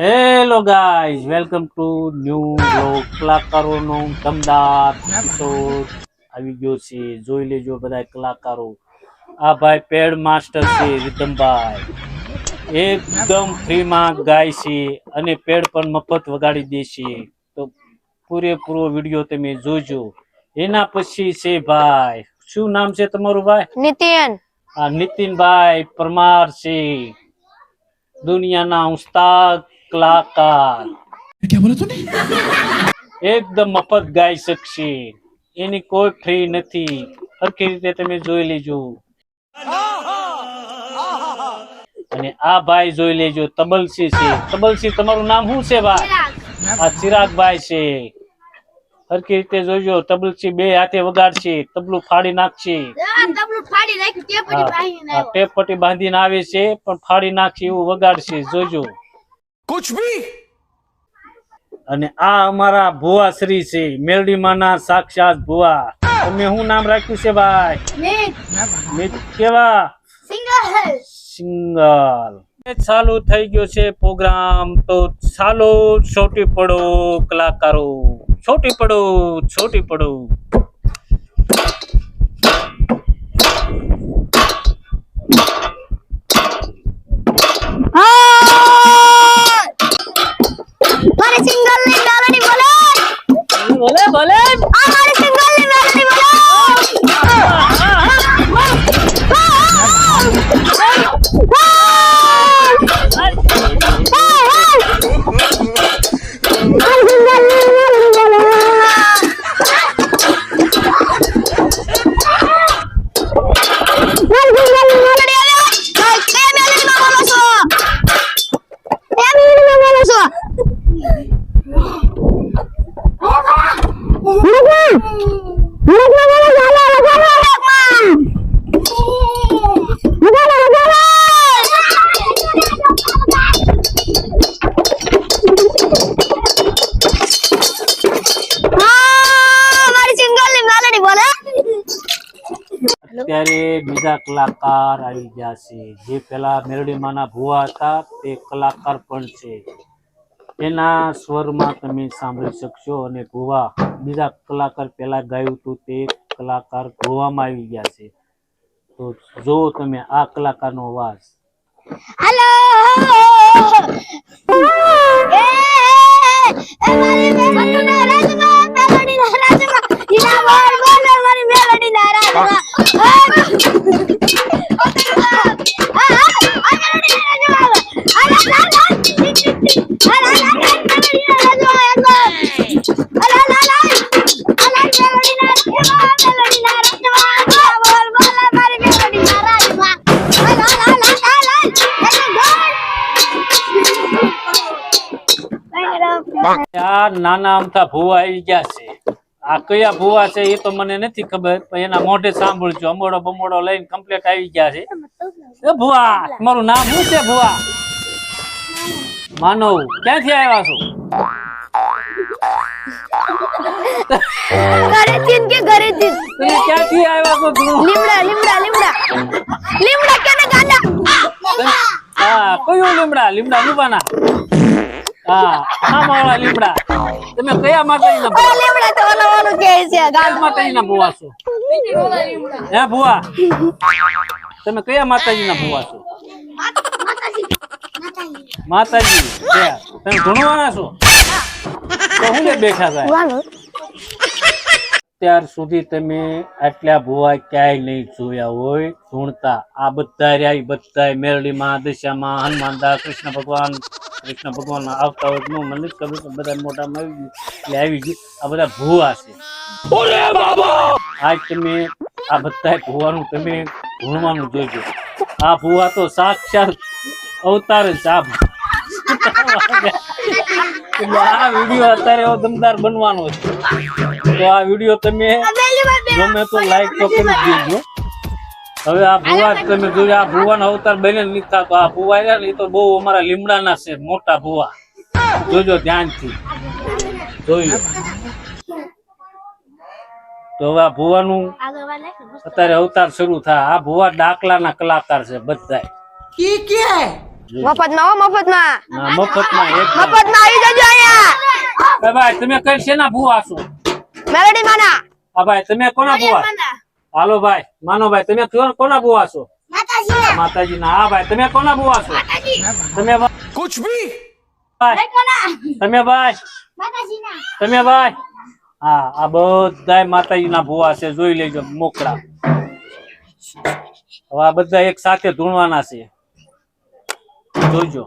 Hello guys welcome to new blog કલાકારોનો દમદાર episode આવી ગયો છે જોઈ લેજો બધા કલાકારો. આ ભાઈ પેડ માસ્ટર છે રીતમભાઈ એકદમ ફ્રીમાં ગાય છે અને પેડ પણ મફત વગાડી દે છે. તો પૂરેપૂરો વીડિયો તમે જોજો. એના પછી છે ભાઈ શું નામ છે તમારું ભાઈ? નીતિન. આ નીતિનભાઈ પરમાર છે. દુનિયાના ઉસ્તાદ કલાકાર. એકદમ મફત ગાઈ શકશે એની કોઈ ફ્રી નથી. સરખી રીતે તમે જોઈ લેજો. અને આ ભાઈ જોઈ લેજો તબલસી છે. તબલસી તમારું નામ શું છે ભાઈ? આ ચિરાગભાઈ છે. સરખી રીતે જોજો તબલસી બે હાથે વગાડશે તબલું ફાડી નાખશે. તે ટેપ પટી બાંધીને આવે છે પણ ફાડી નાખશે એવું વગાડશે. જોજો. कुछ भी અને આ અમારા ભુવા શ્રી છે મેલડીમાના સાક્ષાત ભુવા તમે શું નામ રાખ્યું છે ભાઈ મેં મિત કેવા સિંગલ સિંગલ ચાલુ થઈ ગયો છે પ્રોગ્રામ તો ચાલો છોટી પડો કલાકારો છોટી પડો છોટી પડો અત્યારે બીજા કલાકાર આવી ગયા છે. જે પેલા મેરડીમાંના ભુવા હતા, તે કલાકાર પણ છે. એના સ્વરમાં તમે સાંભળી શકશો અને ભુવા બીજા કલાકાર પેલા ગાયું હતું, તે કલાકાર ભુવામાં આવી ગયા છે. તો જો તમે આ કલાકારનો અવાજ. હેલો નાના અમથા ભુવા આવી ગયા છે. આ કયા ભુવા છે એ તો મને નથી ખબર પણ એના મોઢે સાંભળજો. અમોડો બમોડો લઈને કમ્પ્લેટ આવી ગયા છે. એ ભુવા તમારું નામ શું છે ભુવા? માનવ. ક્યાંથી આવ્યા છો? ઘરેથી કે ઘરેથી? તમે ક્યાંથી આવ્યા છો લીમડા લીમડા લીમડા. લીમડા કેને ગાંડા? હા કયું લીમડા? લીમડા નુબાના હા આમાવાળા લીમડા. તમે કયા માતાજીના ઓલા ભુવા લીમડા તો ઓલા ઓલું છે કયા ગાંડા માતાજીના ભુવા છો? હે ભુવા? તમે કયા માતાજીના ભુવા છો? માતાજી. તમે ધૂણવાના છો? તો હું બેઠા થાય? ત્યાર સુધી તમે આટલા ભુવા ક્યાંય નહીં જોયા હોય ધૂણતા આ બધા રહ્યા બધા મેરડીમાં હનુમાન દાસ કૃષ્ણ ભગવાન કૃષ્ણ ભગવાન આવતા હોય તો મંદિર કરું તો બધા મોટા આવી ગયું. એટલે આવી ગયું. આ બધા ભુવા છે. આજ તમે આ બધા ભુવાનું તમે ભૂણવાનું જોજો. આ ભુવા તો સાક્ષાત અવતાર જ આ આ વીડિયો અત્યારે એવો દમદાર બનવાનો છે. તો આ વીડિયો તમે ગમે તો લાઈક તો કરી દેજો. હવે આ ભુવા તમે જોયું આ ભુવાનો અવતાર બને નથી થતો. આ ભુવા ને એ તો બહુ અમારા લીમડાના છે મોટા ભુવા. જોજો ધ્યાનથી. જોયું. તો હવે આ ભુવાનું અત્યારે અવતાર શરૂ થાય. આ ભુવા ડાકલાના કલાકાર છે બધા મફતમાં મફતમાં. મફતમાં મફતમાં આવી જજો અહીંયા. ભાઈ તમે કઈ છે ના ભુવા છો? મેલડી માના. ભાઈ તમે કોના ભુવા? હાલો ભાઈ માનો ભાઈ તમે કોના બુવા છો? માતાજી ના હા ભાઈ તમે કોના બુવા છો? તમે કુછ ભી? તમે ભાઈ તમે ભાઈ. હા આ બધા માતાજી ના ભુવા છે જોઈ લેજો મોકળા. હવે આ બધા એક સાથે ધૂણવાના છે. જોઈજો.